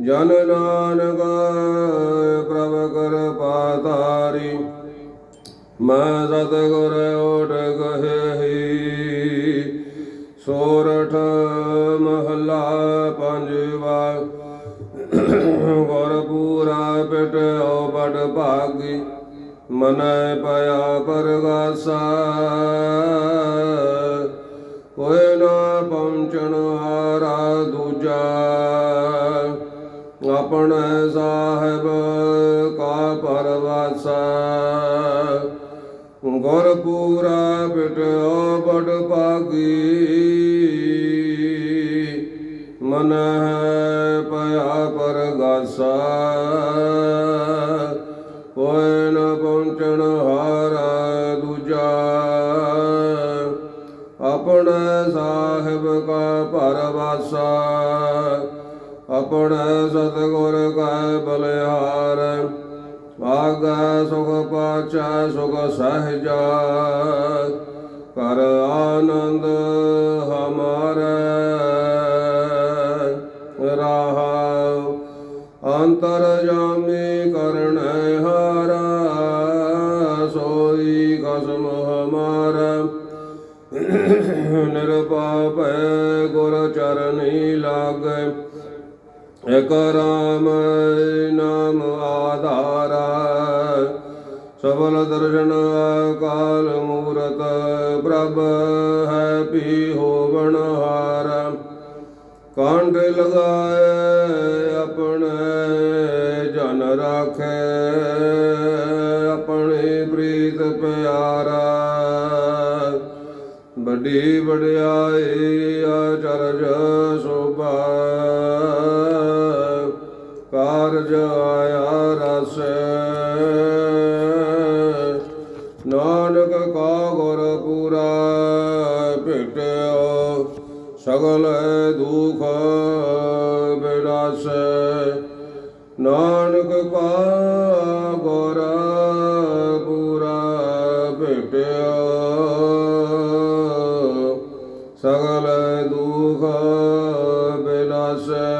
ਜਨ ਨਾਨਕ ਪ੍ਰਭ ਕਰ ਪਾਤਾਰੀ, ਮੈਂ ਸਤਿਗੁਰ ਓਟ ਕਹੀ ਸੋਰਠ ਮਹਲਾ ਪੰਜਵਾ ਗੁਰ ਪੂਰਾ ਪਿਟਿਓ ਬੜ ਭਾਗੀ, ਮਨੈ ਪਿਆ ਪਰਗਾਸਾ, ਕੋਈ ਨਾ ਪਹੁੰਚਣ ਹਾਰਾ ਦੂਜਾ। ਆਪਣੇ ਸਾਹਿਬ ਕਾ ਪਰਵਾਸਾ। ਗੁਰ ਪੂਰਾ ਪਿਟਿਓ ਬੜ ਭਾਗੀ। ਮਨ ਹੈ ਪਿਆ ਪਰਗਾਸਾ। ਕੋਈ ਸਾਹਿਬ ਕਾ ਪਰਵਾਸਾ, ਆਪਣੇ ਸਤਿਗੁਰ ਕਾ ਬਲਿਹਾਰ ਆਗਾ ਸੁਖ ਪਾਚਾ ਸੁਖ ਸਹਜਾ, ਕਰ ਆਨੰਦ ਹਮਾਰਾ, ਰਹਾ ਅੰਤਰ ਜਾਮੇ ਕਰਣ ਹਾਰਾ, ਸੋਈ ਕਸਮ ਨਿਰਪਾਪ ਗੁਰ ਚਰਨੀ ਲਾਗੈ। ਇਕ ਰਾਮ ਨਾਮ ਆਧਾਰਾ। ਸਬਲ ਦਰਸ਼ਨ ਕਾਲ ਮੂਰਤ, ਪ੍ਰਭ ਹੈ ਪੀ ਹੋਵਣ ਹਾਰਾ ਕੰਡ ਲਗਾਏ ਵੱਡੀ ਵਡਿਆਈ ਆਚਰਜ ਸੋਭਾ। ਕਾਰਜ ਆਇਆ ਰਸ। ਨਾਨਕ ਕਾ ਗੁਰ ਪੂਰਾ ਭੇਟਿਓ, ਸਗਲ ਦੁਖ ਬਿਨਾਸ਼ ਨਾਨਕ ਕਾ ਗੁਰ ਪੂਰਾ ਭੇਟਿਓ ਸਗਲ ਦੁਖ ਬਿਨਾਸ਼ੇ